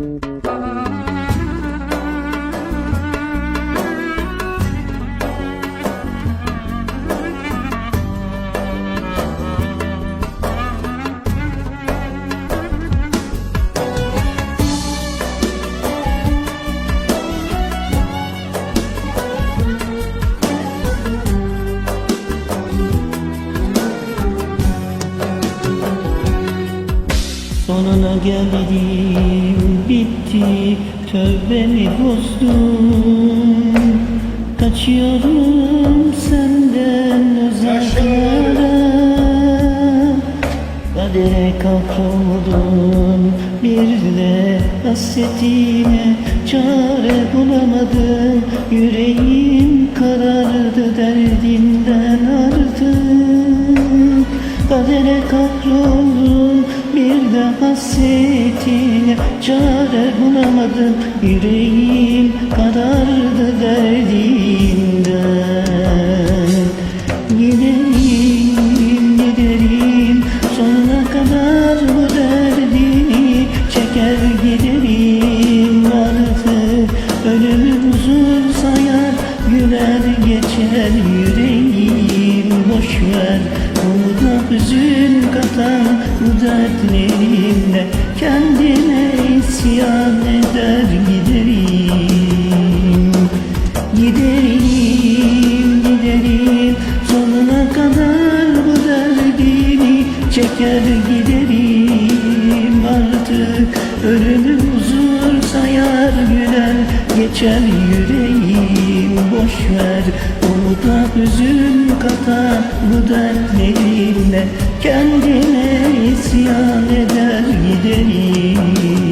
Sonuna geldim bitti tövbemi bozdum Kaçıyorum senden uzaklara. Kadere kapıldum bir de hasretine Çare bulamadım. Yüreğim karardı derdimden artık. Kadere kahroldum de hasretine Çare bulamadım. Yüreğim karardı derdimden Giderim giderim sonuna kadar bu derdini Çeker giderim. Artık ölümü huzur sayar Güler geçer. Yüreğim boş ver Umuda hüzün isyan eder giderim. Giderim, giderim. Sonuna kadar bu derdini Çeker giderim. Artık Ölümü huzur sayar güler. Geçer yüreğim boş ver. Umuda hüzün katan bu dertlerimle Kendine isyan eder giderim